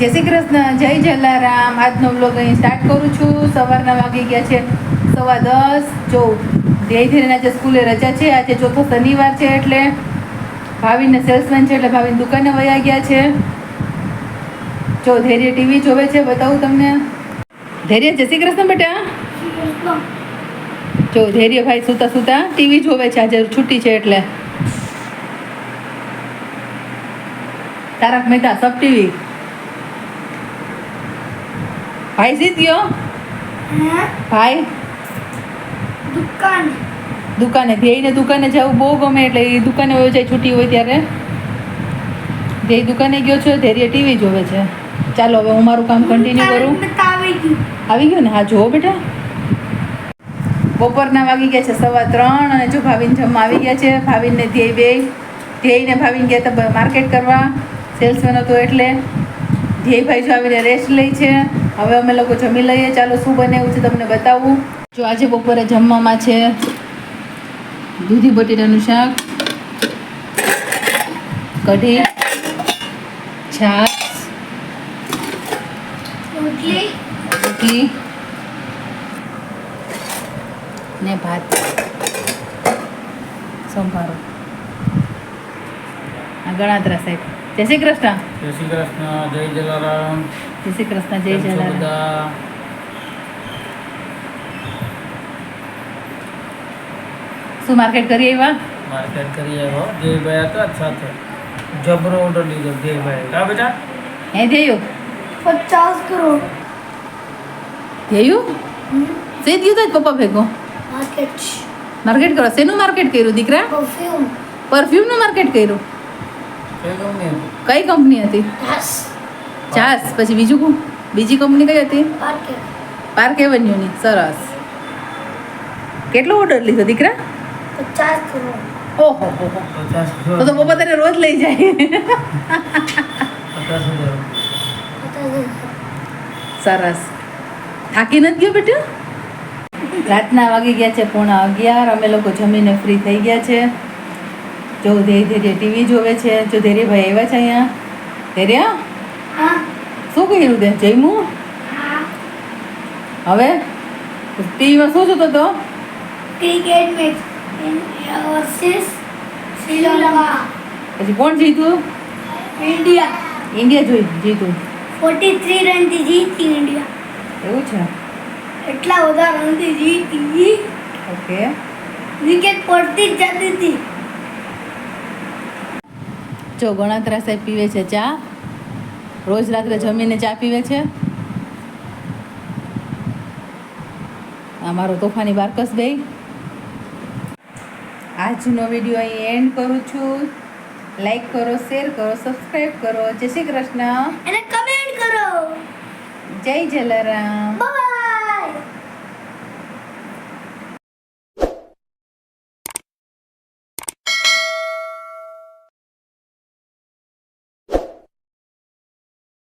જય શ્રી કૃષ્ણ, જય જલારામ. આજનો બ્લોગ અહીં સ્ટાર્ટ કરું છું. સવારના વાગી ગયા છે સવા દસ. જો ધીરે ધીરે આજે સ્કૂલે રજા છે. આજે ચોથો શનિવાર છે એટલે ભાવિને સેલ્સમેન છે એટલે ભાવિની દુકાને વયા ગયા છે. જો ધૈર્ય ટીવી જોવે છે, બતાવું તમને. ધૈર્ય, જય શ્રી કૃષ્ણ બેટા. જો ધૈર્ય ભાઈ સૂતા સૂતા ટીવી જોવે છે. આજે છુટ્ટી છે એટલે. તારક મહેતા, સબ ટીવી ભાઈ જીત ગયો ભાઈ દુકાન. દુકાને. ધ્યેયને દુકાને જવું બહુ ગમે એટલે એ દુકાને હોય જાય છૂટી હોય ત્યારે. ધ્યેય દુકાને ગયો છે ધૈર્ય ટીવી જોવે છે. ચાલો હવે હું મારું કામ કન્ટિન્યુ કરું. આવી ગયું. આવી ગયું ને? હા જુઓ બેટા. બપોરના વાગી ગયા છે સવા ત્રણ અને જો ભાવિન જમવા આવી ગયા છે. ભાવિનને ધ્યેય બે. ધ્યેયને ભાવિન ગયા હતા માર્કેટ કરવા. સેલ્સમેન હતો એટલે ધ્યેયભાઈ જો આવીને રેસ્ટ લે છે. હવે અમે લોકો જમી લઈએ. ચાલો શું બનાવ્યું છે તમને બતાવું. જો આજે બપોરે જમવામાં છે દૂધી બટેટાનું શાક કઢી છાશ રોટલી રોટલી ને ભાત. સંભારો. આ ગણાત્રા સાહેબ. જય શ્રી કૃષ્ણ. જય શ્રી કૃષ્ણ જય જલારામ. જય શ્રી કૃષ્ણ જય જલારામ. શું માર્કેટ કરી આવ્યા? માર્કેટ કરી આવ્યો જયભાઈ હતા સાથે. જબરો ઓર્ડર લીધો જયભાઈ કા બેટા? હે ધેયું પચાસ કરોડ. ધેયું સે ગયું તો પપ્પા ભેગો? માર્કેટ. માર્કેટ કરો. શેનું માર્કેટ કર્યું દીકરા? પરફ્યુમ. પરફ્યુમનું માર્કેટ કર્યું? કઈ કંપની હતી? કઈ કંપની હતી? યસ ચાસ પછી બીજું કોણ? બીજી કંપની કઈ હતી? પાર્ક એવન્યુની. સરસ. કેટલો ઓર્ડર લીધો દીકરા? ઓહો તો તો પપ્પા તને રોજ લઈ જાય. સરસ. થાકી નથી ગયો બેટા? રાતના વાગી ગયા છે પોણા અગિયાર. અમે લોકો જમીને ફ્રી થઈ ગયા છે. જો ધીરે ધીરે ટીવી જોવે છે જો ભાઈ આવ્યા છે અહીંયા? ધૈર્ય હા. શું કર્યું તે? જમ્યું? હવે? ટીવીમાં શું જોતો હતો? Cricket match. વર્સિસ શ્રીલંકા. પછી કોણ જીતું? ઇન્ડિયા. ઇન્ડિયા જોઈ જીતું. ફોર્ટી થ્રી રનથી જીતી ઇન્ડિયા. એવું છે? એટલા બધા રનથી જીતી. ઓકે. વિકેટ પડતી જ જતી હતી. જો ગણાત્રા સાહેબ પીવે છે ચા રોજ રાત્રે જમીને ચા પીવે છે? આ મારો તોફાની બારકસ બે આજનો વીડિયો અહીં એન્ડ કરું છું. લાઈક કરો શેર કરો સબસ્ક્રાઈબ કરો. જય શ્રી કૃષ્ણ. અને કમેન્ટ કરો. જય જલારામ. બાય